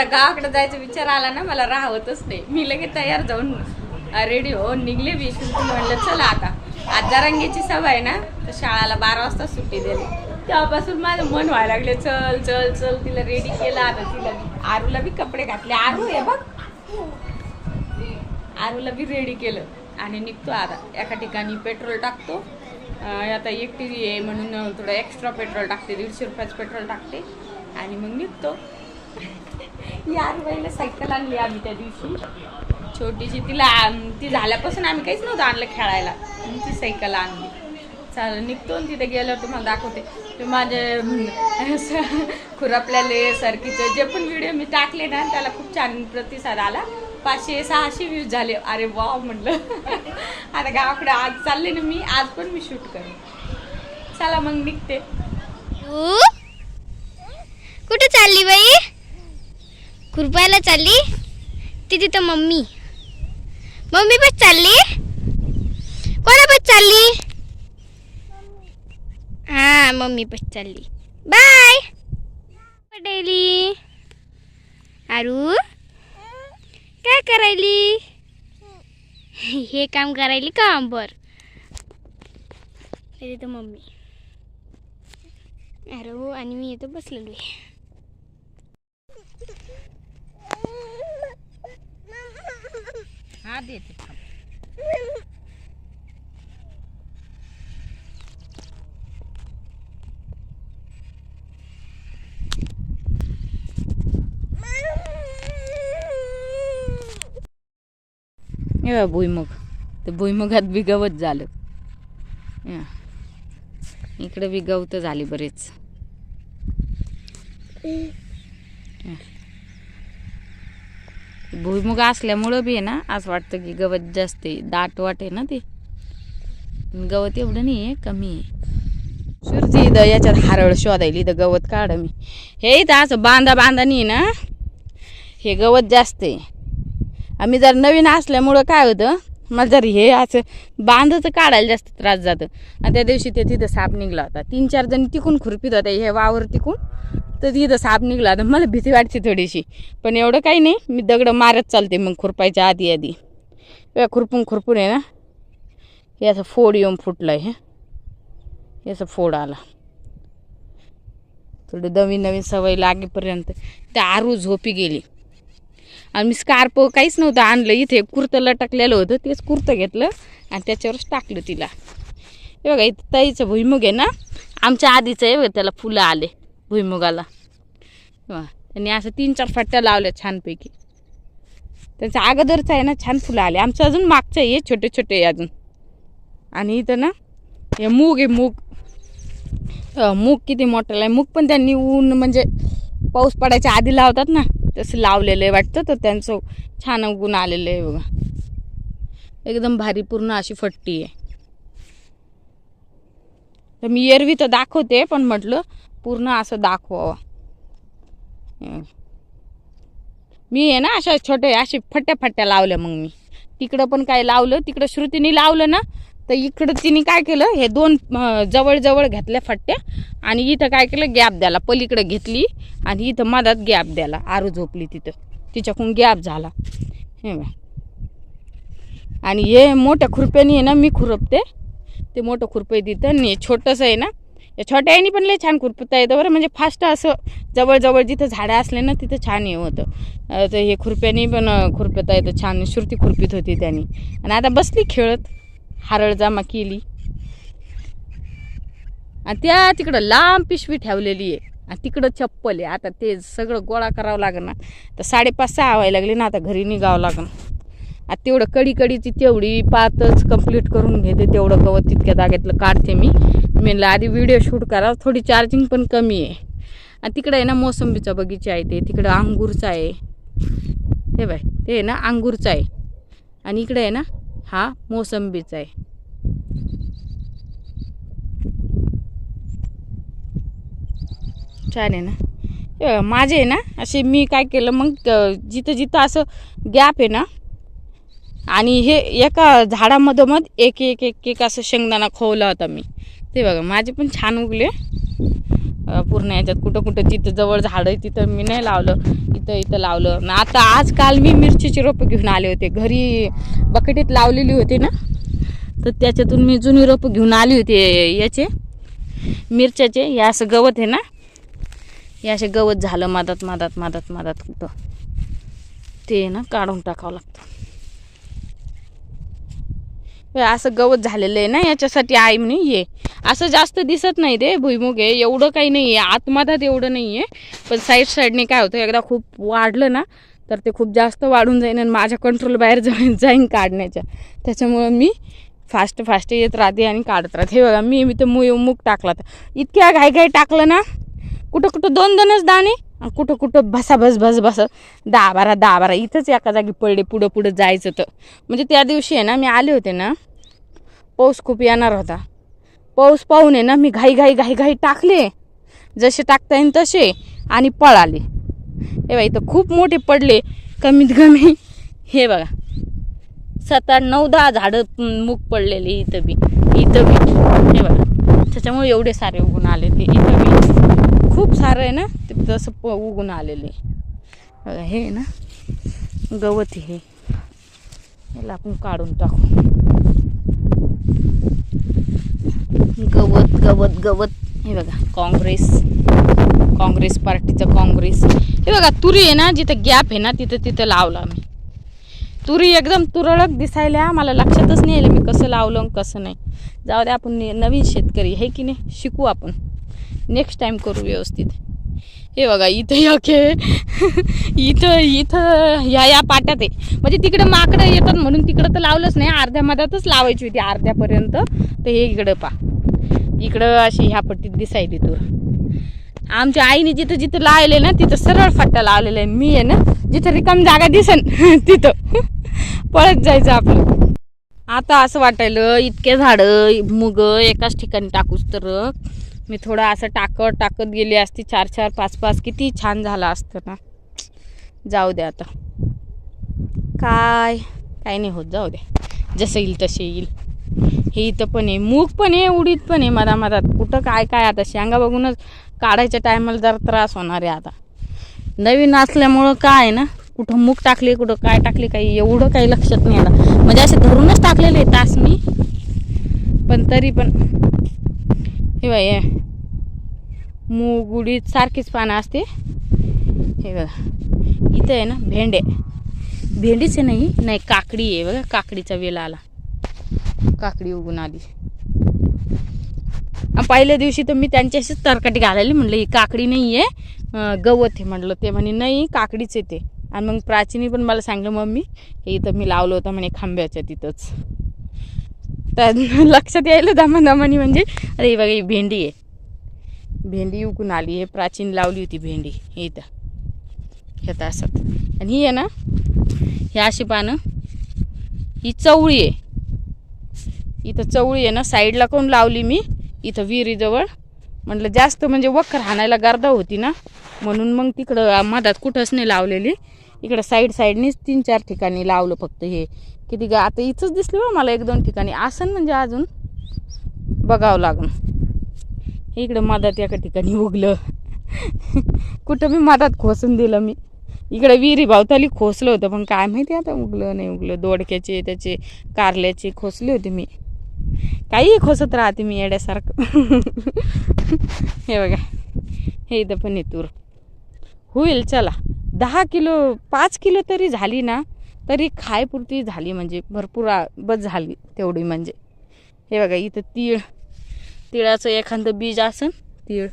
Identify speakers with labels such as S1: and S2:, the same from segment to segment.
S1: एकदा गावाकडे जायचा विचार आला ना मला राहतच नाही. मी लगेच तयार जाऊन रेडी हो निघले मी म्हणलं चला आता. आज जरांगीची सभा आहे ना तर शाळाला बारा वाजता सुट्टी दिली. तेव्हापासून माझं मन व्हायला लागले चल चल चल तिला रेडी केलं आता तिला आरूला बी कपडे घातले. आरू आहे बघ. आरूला बी रेडी केलं. आणि निघतो आता. एका ठिकाणी पेट्रोल टाकतो. आता एकटी आहे म्हणून थोडं एक्स्ट्रा पेट्रोल टाकते दीडशे रुपयाचं पेट्रोल टाकते. आणि मग निघतो. यार बाईला सायकल आणली आम्ही त्या दिवशी. छोटीशी तिला ती झाल्यापासून आम्ही काहीच नव्हतं आणलं खेळायला. ती सायकल आणली. चालेल निघतो आणि तिथे गेल्यावर तुम्हाला दाखवते. ते माझे अं, स- खुरापल्याले सरकीचे जे पण व्हिडिओ मी टाकले ना त्याला खूप छान प्रतिसाद आला. पाचशे सहाशे व्ह्यूज झाले. अरे वाव म्हटलं आता गावाकडे आज चालले ना मी आज पण मी शूट करेन. चला मग निघते.
S2: कुठे चालली बाई? खुरपायला चालली? ती तिथं मम्मी. मम्मी पण चालली? कोणा पण चालली? हा मम्मी पण चालली. बाय! पटेली अरू काय करायली? हे काम करायली काम बर तिथं मम्मी. अरे आणि मी इथं बसलेलो आहे.
S1: हा देते. हे भुईमुग. तर भुईमुगात बी गवत झालं. या. इकडे बी गवत झाली बरेच. भुईमुग असल्यामुळं बी आहे ना असं वाटतं की गवत जास्त आहे दाट वाट आहे ना ते. गवत एवढं नाही आहे कमी आहे. सुरती इथं याच्यात हारळ शोधायली इथं गवत काढ मी. हे इथं असं बांधा बांधा नाही ना हे गवत जास्त आहे. आम्ही जर नवीन असल्यामुळं काय होतं मला जर हे असं बांधाचं काढायला जास्त त्रास जातं. आणि त्या दिवशी ते तिथं साप निघला होता. तीन चार जण तिकून खुरपीत होते हे वावर तिकून. तर तिथं साप निघला तर मला भीती वाटते थोडीशी. पण एवढं काही नाही मी दगडं मारत चालते मग खुरपायच्या आधी आधी. हे खुरपून खुरपून आहे ना? याचं फोड येऊन फुटलं आहे हे फोड आला. थोडी नवीन नवीन सवय लागेपर्यंत त्या आरू झोपी गेली. आणि मी स्कार्प काहीच नव्हतं आणलं. इथे कुर्तं लटकलेलं होतं तेच कुर्तं घेतलं आणि त्याच्यावरच टाकलं तिला. हे बघा इथं ताईचं भुईमुग आहे ना? आमच्या आधीचं आहे बघा त्याला फुलं आले. भुईमुगाला. वा. त्यांनी असं तीन चार फट्ट्या लावल्या छानपैकी. त्यांचं अगोदरचं आहे ना छान फुलं आले. आमचं अजून मागचं आहे छोटे छोटे आहे अजून. आणि इथं ना हे मूग आहे मूग. मूग किती मोठं आहे. मूग पण त्यांनी ऊन म्हणजे पाऊस पडायच्या आधी लावतात ना तसं लावलेलं आहे वाटतं. तर त्यांचं छान उगून आलेलं आहे बघा. एकदम भारी पूर्ण अशी फट्टी आहे. तर मी एरवी तर दाखवते पण म्हटलं पूर्ण असं दाखवावं. मी आहे ना अशा छोटे असे फट्ट्या फट्ट्या लावल्या मग मी. तिकडं पण काय लावलं तिकडं श्रुतीने लावलं ना तर इकडं तिने काय केलं हे दोन जवळजवळ घेतल्या फट्ट्या आणि इथं काय केलं गॅप द्याला. पलीकडे घेतली आणि इथं मधात गॅप द्याला. आरू झोपली तिथं. तिच्याकडून गॅप झाला. हे आणि हे मोठ्या खुरप्यानी आहे ना मी खुरपते. ते मोठं खुरपं तिथं आणि छोटंसं आहे ना या छोट्या आईने पण लई छान खुरपता येतं बरं. म्हणजे फास्ट असं जवळजवळ जिथं झाडं असले ना तिथं छान हे होतं. तर हे खुरप्यानी पण खुरपता येतं छान. श्रुती खुरपीत होती त्यांनी. आणि आता बसली खेळत. हारळ जमा केली. आणि त्या तिकडं लांब पिशवी ठेवलेली आहे. आणि तिकडं चप्पल आहे. आता ते सगळं गोळा करावं लागेल ना तर साडेपाच सहा व्हायला लागले ना आता घरी निघावं लागेल आता तेवढं कडी कडीची तेवढी पातच कंप्लीट करून घेते. तेवढं गवत तितक्या जागेतलं काढते मी. म्हणलं आधी व्हिडिओ शूट करा. थोडी चार्जिंग पण कमी आहे. आणि तिकडं आहे ना मोसंबीचा बगीचा आहे ते. तिकडं अंगूरचा आहे. हे बाय ते आहे ना अंगूरचा आहे. आणि इकडे आहे ना हा मोसंबीचा आहे. छान आहे ना. माझे आहे ना असे मी काय केलं मग जिथं जिथं असं गॅप आहे ना आणि हे एका झाडामधोमध एक एक एक एक असं शेंगदाणा खोवला होता मी. ते बघा माझे पण छान उगले. पूर्ण याच्यात कुठं कुठं जिथं जवळ झाडं आहे तिथं मी नाही लावलं इथं इथं लावलं. न आता आज काल मी मिरचीची रोपं घेऊन आले होते. घरी बकेटीत लावलेली होती ना तर त्याच्यातून मी जुनी रोपं घेऊन आली होती याचे मिरच्याचे. हे असं गवत आहे ना हे असे गवत झालं मधात मधात मधात मधात कुठं. ते ना काढून टाकावं लागतं. असं गवत झालेलं आहे ना याच्यासाठी आई म्हणे ये. असं जास्त दिसत नाही ते भुईमुग आहे एवढं काही नाही आहे आतमधात एवढं नाही आहे. पण साईड साईडने काय होतं एकदा खूप वाढलं ना तर ते खूप जास्त वाढून जाईन आणि माझ्या कंट्रोल बाहेर जाईन जाईन काढण्याच्या. त्याच्यामुळं मी फास्ट फास्ट येत राहते आणि काढत राहते. हे बघा मी मी तर मुग मूग टाकला तर. इतक्या घाई घाई टाकलं ना कुठं कुठं दोन दोनच दाणे आणि कुठं कुठं भसा भस भस भस दहा बारा दहा बारा. इथंच एका जागी पडले पुढं पुढं जायचं तर म्हणजे त्या दिवशी आहे ना मी आले होते ना पाऊस खूप येणार होता. पाऊस पाहून आहे ना मी घाई घाई घाई घाई टाकले. जसे टाकता येईल तसे आणि पळाले हे बघा इथं खूप मोठे पडले. कमीत कमी हे बघा. सात आठ नऊ दहा झाडं मूग पडलेले इथं बी. इथं बी. हे बघा. त्याच्यामुळे एवढे सारे उगून आले ते. इथं बी. खूप सारं आहे ना ते तसं प उगून आलेले. बघा हे आहे ना गवत हे. याला आपण काढून टाकू. गवत गवत गवत. हे बघा काँग्रेस. काँग्रेस पार्टीचं काँग्रेस. हे बघा तुरी आहे ना जिथं गॅप आहे ना तिथं तिथं लावला मी तुरी एकदम तुरळक दिसायला मला लक्षातच नाही आलं मी कसं लावलं कसं नाही. जाऊ द्या आपण ने- नवीन शेतकरी हे की नाही? शिकू आपण. नेक्स्ट टाईम करू व्यवस्थित. हे बघा इथं यके. इथं इथं ह्या या पाट्यात आहे. म्हणजे तिकडं माकडं येतात म्हणून तिकडं तर लावलंच नाही. अर्ध्या मधातच लावायची होती अर्ध्यापर्यंत. तर हे इकडं पा इकडं अशी ह्या पट्टीत दिसायली तूर आमच्या आईने जिथं जिथं लावले ना तिथं सरळ फाट्या लावलेल्या आहे मी आहे ना जिथं रिकाम जागा दिसन तिथं. पळत जायचं आपलं. आता असं वाटायलं इतके झाडं मुग एकाच ठिकाणी टाकूच तर. मी थोडं असं टाकत टाकत गेली असती चार चार पाच पाच किती छान झालं असतं ना. जाऊ दे आता. काय? काय नाही होत जाऊ दे. जसं येईल तसे येईल. हे इथं पण आहे मूग पण आहे उडीद पण आहे मधा मधात कुठं काय काय आता? शेंगा बघूनच काढायच्या टायमाला जरा त्रास होणार आहे आता. नवीन असल्यामुळं काय आहे ना? कुठं मूग टाकले कुठं काय टाकले काही एवढं काही लक्षात नाही आलं. म्हणजे असे धरूनच टाकलेले तास मी. पण तरी पण हे बाई मूग उडीद सारखीच पानं असते. हे बघा. इथं आहे ना भेंडे. भेंडीच आहे नाही नाही काकडी आहे बघा. काकडीचा वेल आला. काकडी उगून आली. पहिल्या दिवशी तर मी त्यांच्याशीच तरकाटी घालायली म्हटलं ही काकडी नाही आहे गवत आहे म्हटलं ते म्हणे नाही काकडीच येते आणि मग प्राचीनी पण मला सांगलं मम्मी हे इथं मी लावलं होतं म्हणे खांब्याच्या तिथंच. तर लक्षात यायला दमा दमानी म्हणजे अरे बघा ही भेंडी आहे. भेंडी उकून आली हे प्राचीन लावली होती भेंडी. इथं. ह्या तासात आणि ही आहे ना ही अशी पानं. ही चवळी आहे. इथं चवळी आहे ना साईडला कोण लावली मी? इथं विहिरीजवळ. म्हटलं जास्त म्हणजे वखर हाणायला गर्दा होती ना. म्हणून मग तिकडं मधात कुठंच नाही लावलेली. इकडं साईड साईडनीच तीन चार ठिकाणी लावलं फक्त हे. किती गा आता इथंच दिसलं बा मला एक दोन ठिकाणी. आसन म्हणजे अजून बघावं लागून. इकडं मधात एका ठिकाणी उगलं. कुठं मी मधात खोसून दिलं मी. इकडे विहिरी भावताली खोसलं होतं पण काय माहिती आता उगलं नाही उगलं. दोडक्याचे त्याचे कारल्याचे खोसले होते मी. काही खोसत राहते मी येड्यासारखं. हे बघा हे इथं पण आहे तूर. होईल चला. दहा किलो पाच किलो तरी झाली ना तरी खायपुरती झाली म्हणजे भरपूर बस झाली तेवढी म्हणजे. हे बघा इथं तीळ तिळाचं एखादं बीज असन तीळ.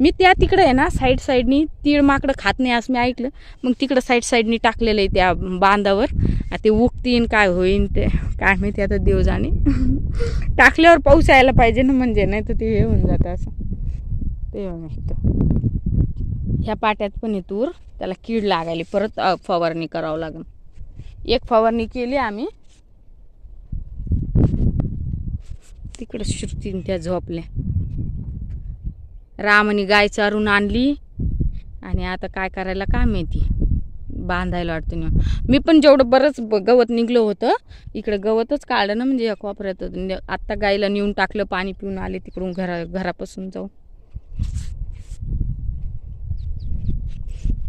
S1: मी त्या तिकडं आहे ना साईड साईडनी तीळ माकडं खात नाही असं मी ऐकलं. मग तिकडं साईड साईडनी टाकलेलं आहे त्या बांधावर ते उगतीन काय होईन ते काय माहिती आता देव जाणे. टाकल्यावर पाऊस यायला पाहिजे ना म्हणजे नाही तर ते हे होऊन जातं असं. ते बघा ह्या पाट्यात पण आहे तूर. त्याला कीड लागायली. परत फवारणी करावं लागेल. एक फवारणी केली आम्ही. तिकडं श्रुतीन त्या झोपल्या. रामाने गाय चारून आणली आणि आता काय करायला काय माहिती? बांधायला वाटतं ना मी पण जेवढं बरंच गवत निघलं होतं इकडं गवतच काढलं ना म्हणजे एक वापरत आत्ता गायला नेऊन टाकलं पाणी पिऊन आले तिकडून घरा घरापासून जाऊ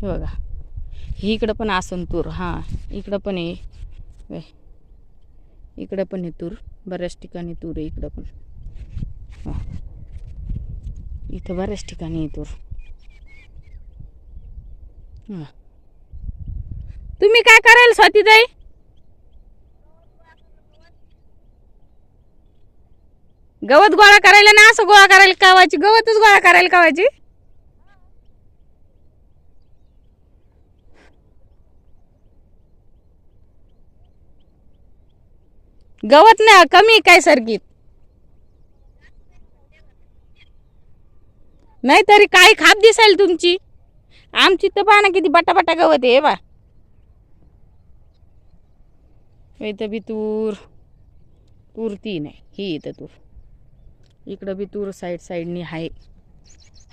S1: बघा. इकडं पण आसन तूर. हां इकडं पण आहे इकडं पण आहे तूर. बऱ्याच ठिकाणी तूर आहे इकडं पण. इथं बऱ्याच ठिकाणी आहे तूर. तुम्ही काय कराल स्वातीताई गवत गोळा करायला ना असं गोळा करायला कावायची? गवतच गोळा करायला कावायची? गवत ना कमी काय सरकीत नाही तरी काही खाप दिसेल तुमची? आमची तर पहा ना किती बटाबटा गवत आहे बा इथं बी तूर तूर. ती नाही ही इथं तूर इकडं बी तूर साईड साईडनी आहे.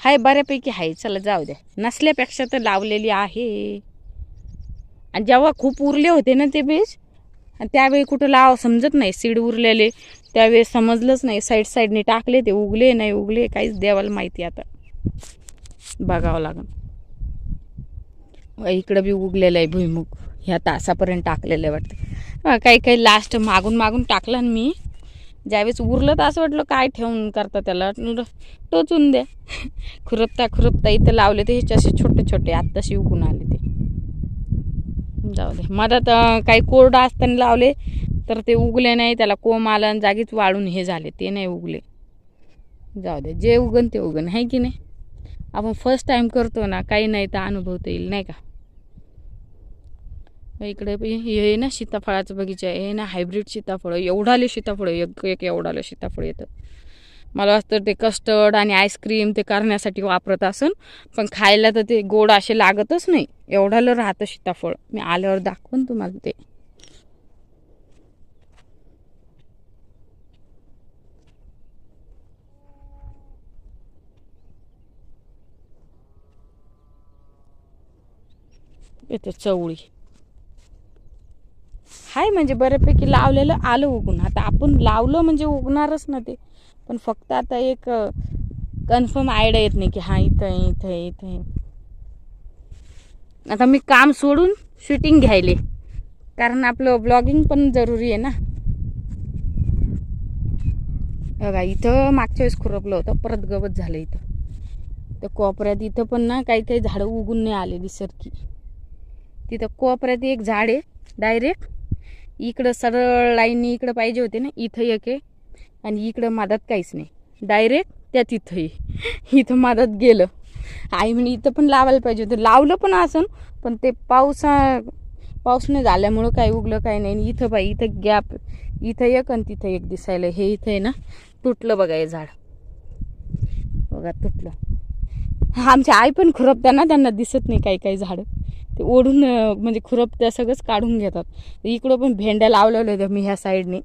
S1: हाय बऱ्यापैकी आहे. चला जाऊ द्या. नसल्यापेक्षा तर लावलेली आहे. आणि जेव्हा खूप उरले होते ना ते बीज आणि त्यावेळी कुठं लाव समजत नाही. सीड उरलेले. त्यावेळेस समजलंच नाही. साईड साईडने टाकले ते. उगले नाही उगले काहीच देवाला माहिती आता. बघावं लागेल. इकडं बी उगलेलं आहे भुईमुग. ह्या तासापर्यंत टाकलेलं आहे वाटतं. काही काही लास्ट मागून मागून टाकलं ना मी. ज्यावेळेस उरलं तर असं वाटलं काय ठेवून करता त्याला? टोचून द्या. खुरपता खुरपता इथं लावले ते ह्याचे असे छोटे छोटे आत्ताशी उगून आले जाऊ दे. मधात काही कोरडं असताना लावले तर ते उगले नाही त्याला कोंब आला आणि जागीच वाळून हे झाले. ते नाही उगले. जाऊ दे. जे उगन ते उगन. आहे की नाही? आपण फर्स्ट टाईम करतो ना काही नाही तर अनुभवता येईल नाही का? इकडे हे ना सीताफळाचं बगीचा आहे. हे ना हायब्रिड सीताफळं. एवढाले सीताफळं एक एक एवढालं सीताफळ येतं. मला वाटतं ते कस्टर्ड आणि आईस्क्रीम ते करण्यासाठी वापरत असन. पण खायला तर ते गोड असे लागतच नाही. एवढालं राहतं सीताफळ. मी आल्यावर दाखवून तुम्हाला ते. येतं चवळी. हाय म्हणजे बऱ्यापैकी लावलेलं आलं उगून. आता आपण लावलं म्हणजे उगणारच ना ते. पण फक्त आता एक कन्फर्म आयडिया येत नाही की हा इथं आहे इथं आहे इथं आहे. आता मी काम सोडून शूटिंग घ्यायले. कारण आपलं ब्लॉगिंग पण जरुरी आहे ना. बघा इथं मागच्या वेळेस खुरपलं होतं परत गवत झालं इथं. तर कोपऱ्यात इथं पण ना काही काही झाडं उगून नाही आलेली सरकी तिथं कोपऱ्यात एक झाड आहे डायरेक्ट इकडं सरळ लाईन इकडं पाहिजे होते ना इथं एक आहे. आणि इकडं मधात काहीच नाही. डायरेक्ट त्या तिथंही. इथं मधात गेलं. आई म्हणे इथं पण लावायला पाहिजे होतं. लावलं पण असं पण ते पावसा पाऊस नाही झाल्यामुळं काही उगलं काही नाही. आणि इथं बाई इथं गॅप इथं एक आणि तिथं एक दिसायला. हे इथं आहे ना तुटलं बघा हे झाड. बघा तुटलं. आमच्या आई पण खुरपत्या त्यांना दिसत नाही काही काही झाडं. ते ओढून म्हणजे खुरपत्या सगळंच काढून घेतात. इकडं पण भेंड्या लावलेल्या होत्या मी ह्या साईडने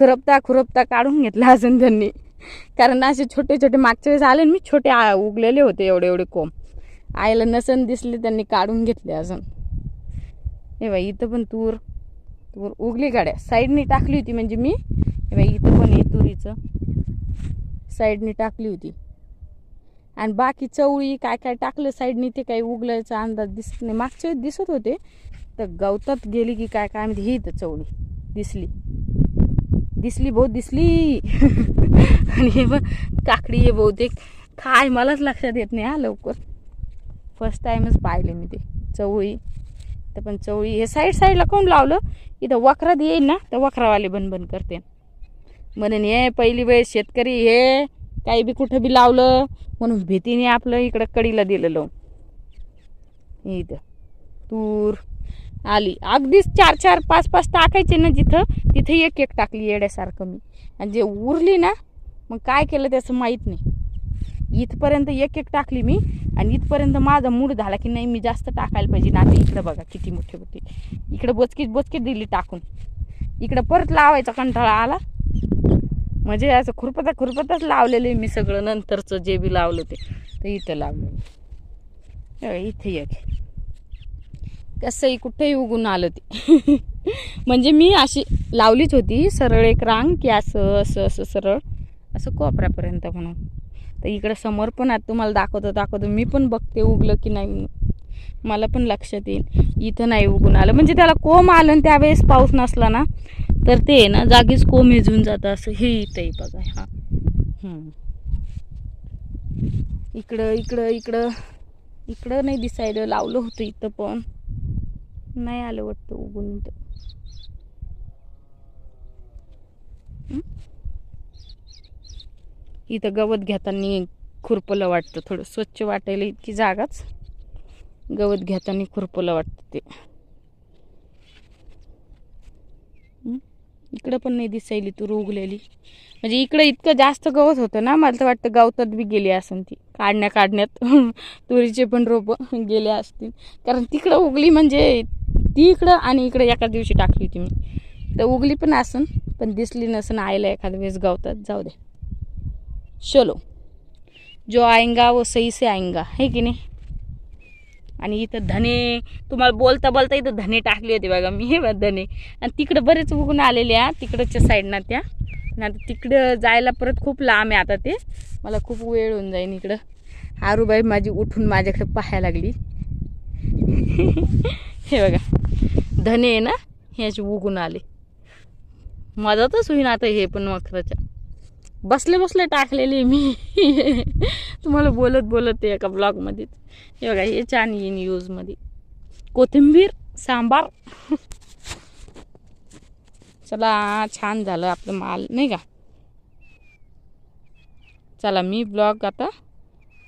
S1: खुरपता खुरपता काढून घेतला अजून त्यांनी. कारण असे छोटे छोटे मागच्या वेळेस आले मी छोटे आ- उगलेले होते एवढे एवढे कोंब. आईला नसन दिसले त्यांनी काढून घेतले अजून. हे बाई इथं पण तूर तूर उगली गाड्या. साईडनी टाकली होती म्हणजे मी. हे बाई इथं पण हे तुरीचं. साईडनी टाकली होती. आणि बाकी चवळी काय काय टाकलं साईडने ते काही उगलायचा अंदाज दिसत नाही. मागच्या वेळेस दिसत होते तर गवतात गेली की काय काय म्हणजे ही इथं चवळी दिसली. दिसली बहुत दिसली. आणि हे बघ काकडी आहे बहुतेक. काय मलाच लक्षात येत नाही हा लवकर. फर्स्ट टाईमच पाहिले मी ते. चवळी. तर पण चवळी. हे साईड साईडला कोण लावलं? इथं वखरात येईल ना. तर वखरावाले बन बन करते. म्हणून हे पहिली वेळ शेतकरी हे. काही बी कुठं बी लावलं. म्हणून भीतीने आपलं इकडं कडीला दिलं इथं. तूर. आली. अगदीच चार चार पाच पाच टाकायचे ना जिथं तिथे एक एक टाकली येड्यासारखं मी. आणि जे उरली ना मग काय केलं त्याचं माहीत नाही. इथपर्यंत एक एक टाकली मी आणि इथपर्यंत माझा मूड झाला की नाही मी जास्त टाकायला पाहिजे. ना इकडं बघा किती मोठे मोठे. इकडं बोचकीत बोचकीत दिली टाकून. इकडं परत लावायचा कंटाळा आला. म्हणजे असं खुरपता खुरपताच लावलेलं मी सगळं. नंतरचं जे बी लावलं ते तर इथं लावलं इथे एक. कसंही कुठेही उगून आलं ते. म्हणजे मी अशी लावलीच होती सरळ एक रांग की असं असं असं सरळ असं कोपऱ्यापर्यंत म्हणून. तर इकडं समोर पण आता तुम्हाला दाखवतो दाखवतो. मी पण बघते उगलं की नाही मला पण लक्षात येईल. इथं नाही उगून आलं. म्हणजे त्याला कोंब आलं आणि त्यावेळेस पाऊस नसला ना तर ते आहे ना जागीच कोंब हिजून जातं असं. हे इथं बघा हा. इकडं इकडं इकडं. इकडं नाही दिसायला लावलं होतं इथं पण. नाही आलं वाटतं उगून इथं इथं गवत घेताना खुरपलं वाटतं थोडं. स्वच्छ वाटायला इतकी जागाच. गवत घेताना खुरपलं वाटतं ते. इकडं पण नाही दिसायली तूर उगलेली म्हणजे इकडं इतकं जास्त गवत होतं ना मला तर वाटतं गवतात बी गेली असेल ती. काढण्या काढण्यात तुरीचे पण रोपं गेले असतील. कारण तिकडं उगली म्हणजे ती इकडं आणि इकडं एका दिवशी टाकली होती मी. तर उगली पण असन पण दिसली नसन आईला एखाद्या वेळेस गवतात. जाऊ दे. चलो जो आएंगा वो सही से आएंगा है की नाही? आणि इथं धने तुम्हाला बोलता बोलता इथं धने टाकले होते बघा मी. हे धने. आणि तिकडं बरेच उगून आलेले आहे तिकडच्या साईडनं त्या. आणि आता तिकडं जायला परत खूप लांब आहे आता ते. मला खूप वेळ होऊन जाईन इकडं. आरूबाई माझी उठून माझ्याकडे पाहायला लागली. हे बघा. धने आहे ना ह्याचे उगून आले. मदतच होईन आता हे पण मखराच्या बसले बसले टाकलेले मी. तुम्हाला बोलत बोलत एका ब्लॉगमध्येच हे बघा हे छान येईन यूजमध्ये कोथिंबीर सांबार. चला छान झालं आपलं माल नाही का? चला मी ब्लॉग आता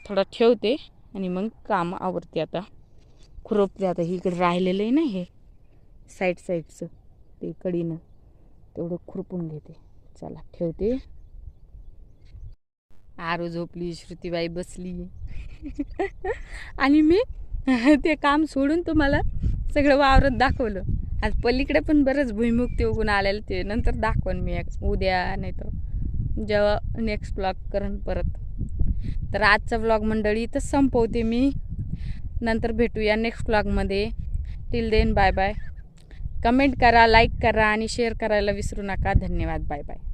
S1: थोडा ठेवते आणि मग काम आवडते आता. खुरपते. आता इकडे राहिलेलं आहे ना हे. साईड साईडचं ते कडीनं तेवढं खुरपून घेते. चला ठेवते. आरो झोपली श्रुतीबाई बसली. आणि मी ते काम सोडून तुम्हाला सगळं वावरत दाखवलं. आज पलीकडे पण बरंच भुईमुख ते उगून आलेलं ते. नंतर दाखवन मी उद्या नाही तर जेव्हा नेक्स्ट ब्लॉग करून परत. तर आजचा ब्लॉग मंडळी इथं संपवते मी. नंतर भेटूया नेक्स्ट ब्लॉगमध्ये till then bye bye comment करा लाईक करा आणि शेअर करायला विसरू नका. धन्यवाद. Bye bye